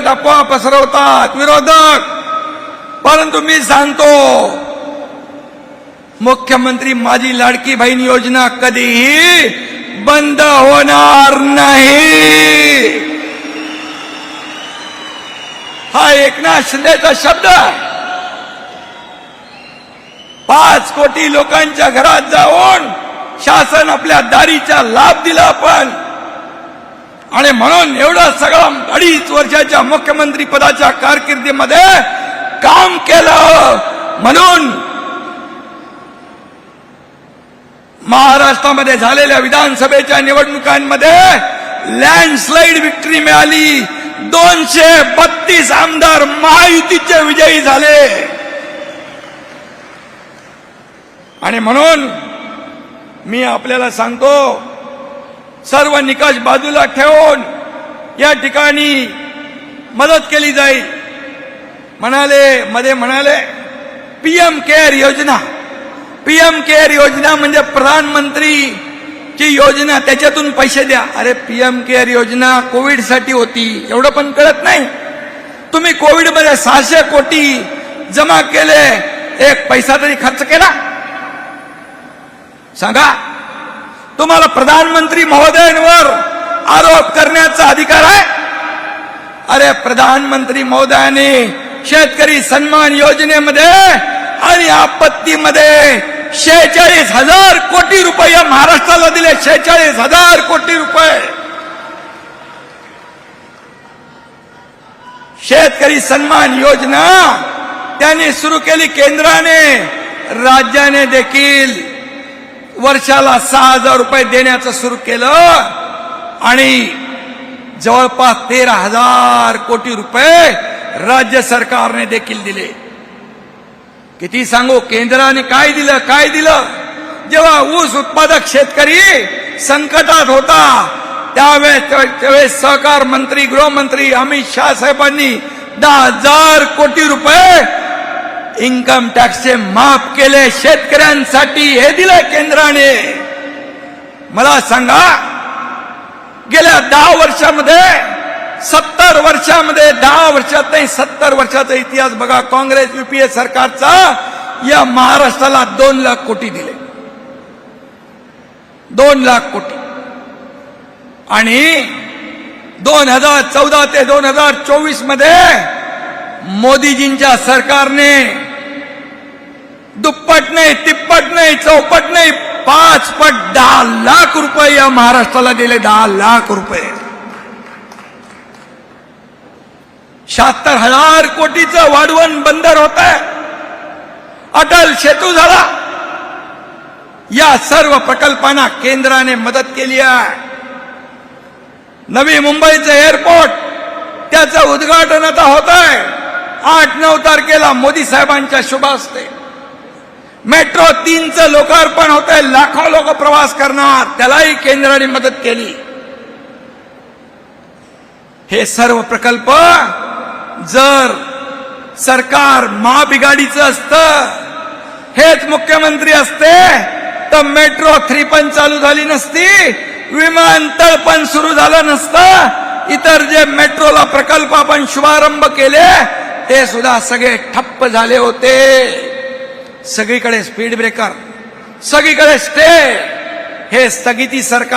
उलट अफवा पसरवतात विरोधक. परंतु मी सांगतो मुख्यमंत्री माझी लाडकी बहीण योजना कधीही बंद होणार नाही. हा एकनाथ शिंदेचा शब्द पाच कोटी लोकांच्या घरात जाऊन शासन आपल्या दारीचा लाभ दिला पण आणि म्हणून एवढं सगळं अडीच वर्षाच्या मुख्यमंत्री पदाच्या कारकिर्दीमध्ये काम केलं. म्हणून महाराष्ट्रामध्ये झालेल्या विधानसभेच्या निवडणुकांमध्ये लँडस्लाईड विक्ट्री मिळाली. दोनशे बत्तीस आमदार महायुतीचे विजयी झाले. आणि म्हणून मी आपल्याला सांगतो सर्व निकष बाजूला ठेवून या ठिकाणी मदत केली जाईल. म्हणाले मध्ये म्हणाले पीएम केअर योजना. पीएम केअर योजना म्हणजे प्रधानमंत्री ची योजना त्याच्यातून पैसे द्या. अरे पीएम केअर योजना कोविडसाठी होती एवढं पण कळत नाही. तुम्ही कोविडमध्ये सहाशे कोटी जमा केले एक पैसा तरी खर्च केला. सांगा तुम्हाला प्रधानमंत्री महोदयांवर आरोप करण्याचा अधिकार आहे? अरे प्रधानमंत्री महोदयाने शेतकरी सन्मान योजनेमध्ये आणि आपत्तीमध्ये शेहेचाळीस हजार कोटी रुपये महाराष्ट्राला दिले शेहेचाळीस हजार कोटी रुपये. शेतकरी सन्मान योजना त्यांनी सुरू केली केंद्राने राज्याने देखील. वर्षाला सहा हजार रुपये देण्याचं सुरू केलं आणि जवळपास तेरा हजार कोटी रुपये राज्य सरकारने देखील दिले. किती सांगू? केंद्राने काय दिलं काय दिलं? जेव्हा ऊस उत्पादक शेतकरी संकटात होता त्यावेळेस त्यावेळेस सहकार मंत्री गृहमंत्री अमित शाह साहेबांनी दहा हजार कोटी रुपये इन्कम टॅक्सचे माफ केले शेतकऱ्यांसाठी हे दिलं केंद्राने. मला सांगा गेल्या दहा वर्षामध्ये सत्तर वर्षामध्ये दहा वर्षात नाही सत्तर वर्षाचा इतिहास बघा काँग्रेस युपीए सरकारचा या महाराष्ट्राला दोन लाख कोटी दिले. दोन लाख कोटी. आणि दोन हजार चौदा ते दोन हजार चोवीसमध्ये मोदीजींच्या सरकारने नाही तिप्पट नाही चौपट नाही पाच पट दहा लाख रुपये या महाराष्ट्राला दिले दहा लाख रुपये. शहात्तर हजार कोटीचं वाढवण बंदर होत आहे अटल सेतू झाला. या सर्व प्रकल्पांना केंद्राने मदत केली आहे. नवी मुंबईचं एअरपोर्ट त्याचं उद्घाटन आता होत आहे आठ नऊ तारखेला मोदी साहेबांच्या शुभ असते मेट्रो तीनचं लोकार्पण होत आहे लाखो लोक प्रवास करणार त्यालाही केंद्राने मदत केली. हे सर्व प्रकल्प जर सरकार महाबिगाडीचं असतं हेच मुख्यमंत्री असते तर मेट्रो थ्री पण चालू झाली नसती विमानतळ पण सुरू झालं नसतं इतर जे मेट्रोला प्रकल्प आपण शुभारंभ केले ते सुद्धा सगळे ठप्प झाले होते. सगळीकडे स्पीड ब्रेकर सगळीकडे स्टे हे स्थगिती सरकार